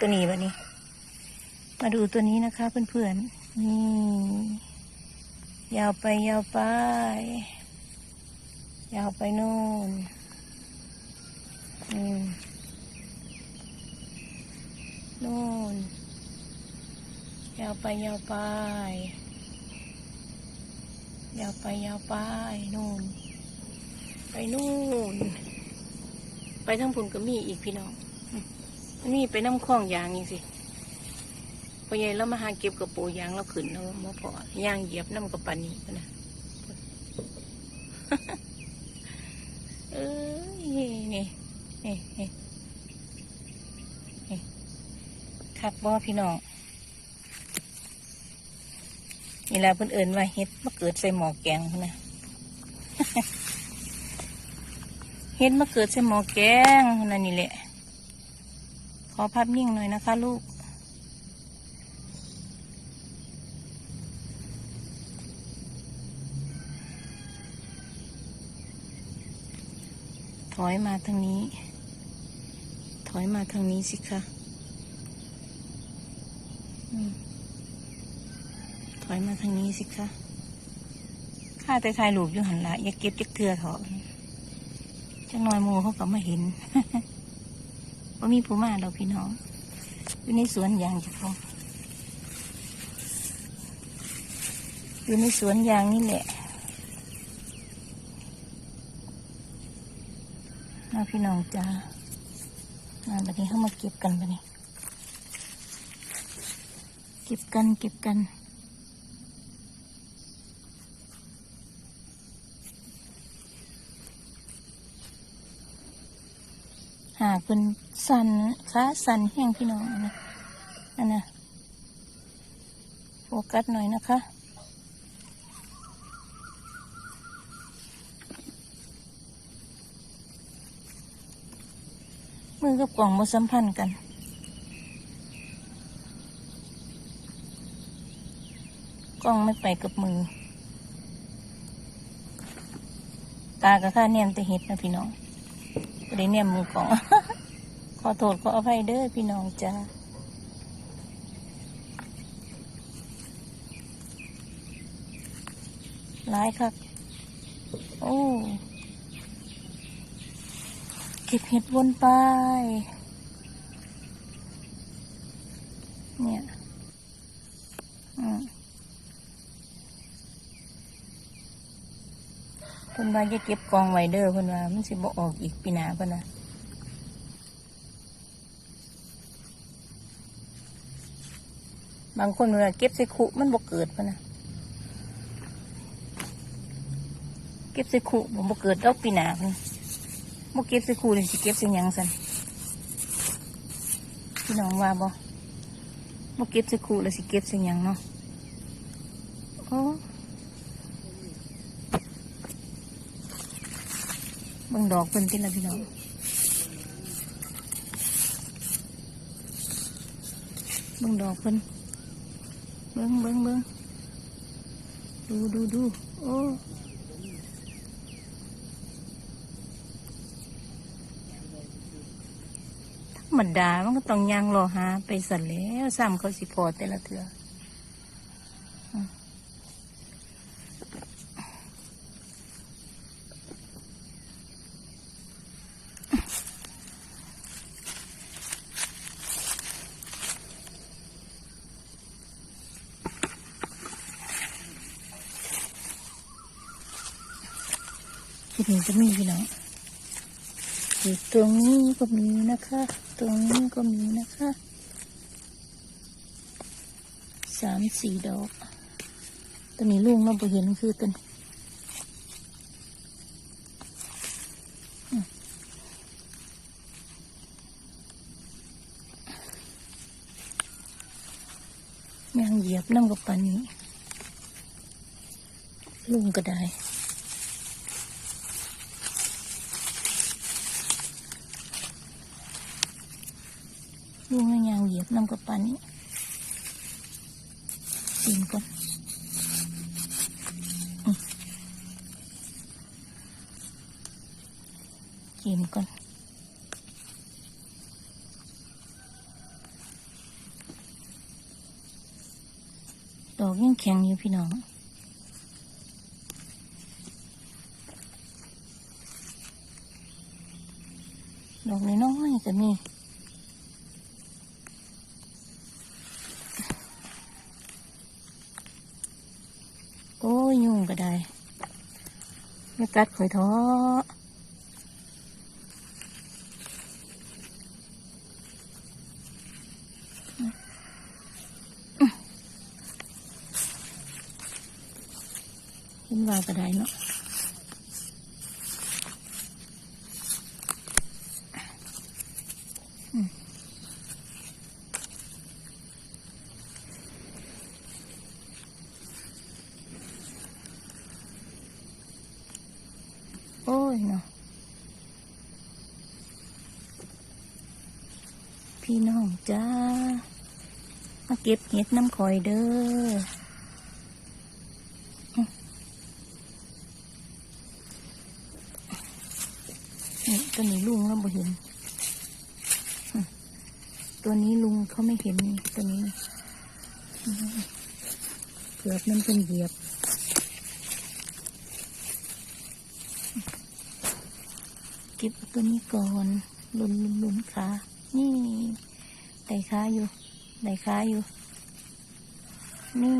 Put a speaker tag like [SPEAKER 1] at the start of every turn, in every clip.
[SPEAKER 1] ตัวนี้บัดนี้ มาดูตัวนี้นะคะ เพื่อนๆ นี่ ยาวไปยาวไป ยาวไปนู่นอืมนู่น ยาวไปยาวไป ยาวไปยาวไปนู่น ไปนู่น ไปทั้งพุ่นก็มีอีกพี่น้อง มันนี่ไปน้ำคล้องยางนี่สิพอใหญ่แล้วมาหาเก็บกระปูยางแล้วขึ้นแล้วมาพอย่างเหยียบน้ำกระปันนี่นะเอ้ยนี่นี่นี่คักบ่พี่น้องนี่แหละเพิ่อนเอินว่าเฮ็ดมาเกิดใส่หมอแกงนะเฮ็ดมาเกิดใส่หมอแกงนั่นนี่แหละ ขอภาพนิ่งหน่อยนะคะลูก ถอยมาทางนี้ ถอยมาทางนี้สิคะถอยมาทางนี้สิคะข้าแต่ถ่ายรูปอยู่หันละอย่าเก็บจักเทือเถอะจังน้อยหมูเขาก็มาเห็น ว่ามีผู้มาเราพี่น้อง อยู่ในสวนยางจ้ะพ่ออยู่ในสวนยางนี่แหละมาพี่น้องจ้ามาบัดนี้เข้ามาเก็บกันบัดนี้ เก็บกันเก็บกันหากเป็น สันขาสันแห้งพี่น้องนะอันนะโฟกัสหน่อยนะคะ มือกับกล่องมาสัมพันธ์กันกล้องไม่ไปกับมือ ตากับข้าเนียมแต่เห็ดนะพี่น้องไม่ได้เนียมมือกล่อง อโทษขออภัยเด้อพี่น้องจ้าร้ายครับโอ้ เก็บเห็ดวนไป เนี่ย อืมเพิ่นว่าจะเก็บกองไว้เด้อเพิ่นว่า มันสิบ่ออกอีกปีหน้าเพิ่นนะ บางคนเวลาเก็บใส่คุมันบ่เกิดเพิ่นนะเก็บใส่คุบ่บ่เกิดดอกปีหนาเพิ่นบ่เก็บใส่คูเลยสิเก็บใส่ยังสันพี่น้องว่าบ่บ่เก็บใส่คูเลยสิเก็บใส่ยังเนาะโอ้บิ่งดอกเพิ่นติละพี่น้องบิ่งดอกเพิ่น เบิ้งเบิ้งเบิ้งดูดูดูโอ้ธรรมดามันก็ต้องยางรอหาไปสั่นแล้วซ้ำเขาสิพอแต่ละเถื่อ คิดนี้จะมีพี่น้องอยู่ตรงนี้ก็มีนะคะ ตรงนี้ก็มีนะคะสามสี่ดอกตัวนี้ลุงเราไปเห็นคือตัวนี้อืมยังเหยียบน้ำกับปันนี้ลุงก็ได้ ยุงในยางเหยียบน้ำกระปันนี้กินก่อนกินก่อนดอกยังแข็งอยู่พี่น้องดอกน้อยๆก็มี ก็ได้ไม่กัดข่อยท้อเห็นว่าก็ได้เนาะ โอ้ยเนาะพี่น้องจ้า มาเก็บเห็ดน้ำข่อยเด้อนี่ตัวนี้ลุงเราบ่เห็น ตัวนี้ลุงเขาไม่เห็นตัวนี้ เกือบมันเป็นเหยียบ ก็บตัวนี้ก่อนลุนลุนลุนขานี่ไต่ขาอยู่ไต่ขาอยู่ นี่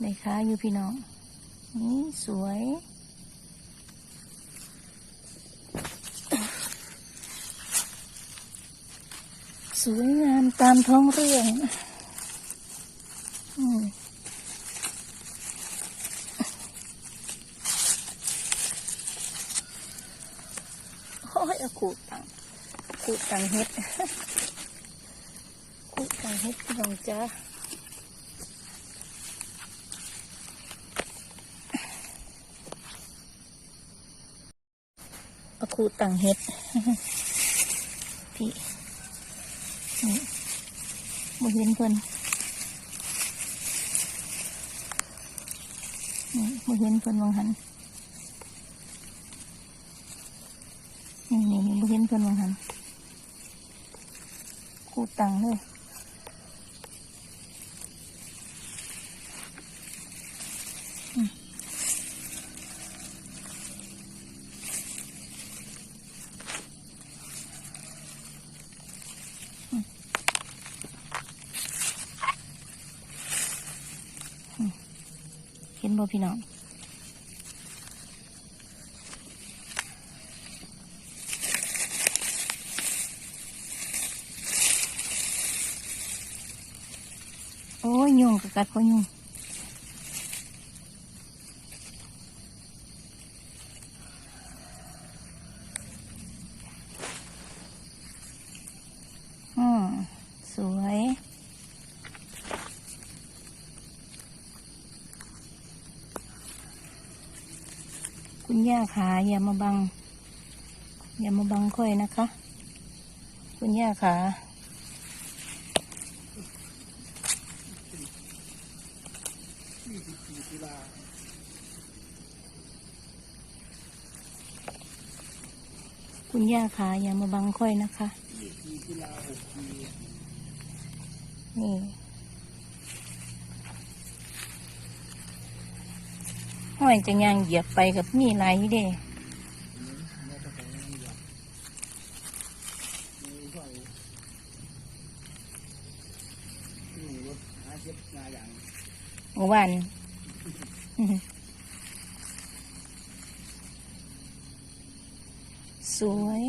[SPEAKER 1] ไต่ขาอยู่พี่น้อง นี่สวยสวยงามตามท้องเรื่องอืมโอ้ยเอาขูดตังขูดตังเฮ็ดขูดตังเฮ็ดพี่น้องจ้าเอาขูดตังเฮ็ดพี่บ่เห็นเพิ่นนี่บ่เห็นเพิ่นมองหันนี่นี่บ่ เห็นเพิ่นมองหันกูตังเลยเห็นบ่พี่น้องโอ้ยยุง กับกัดพ่อยุงอืมสวยคุณย่าขาอย่ามาบัง อย่ามาบังค่อยนะคะ คุณย่าขา คุณย่าขาอย่ามาบังค่อยนะคะนี่ห้อยจะย่างเหยียบไปกับมีไหลายเด้เมื่อวานอื้อหือ สวย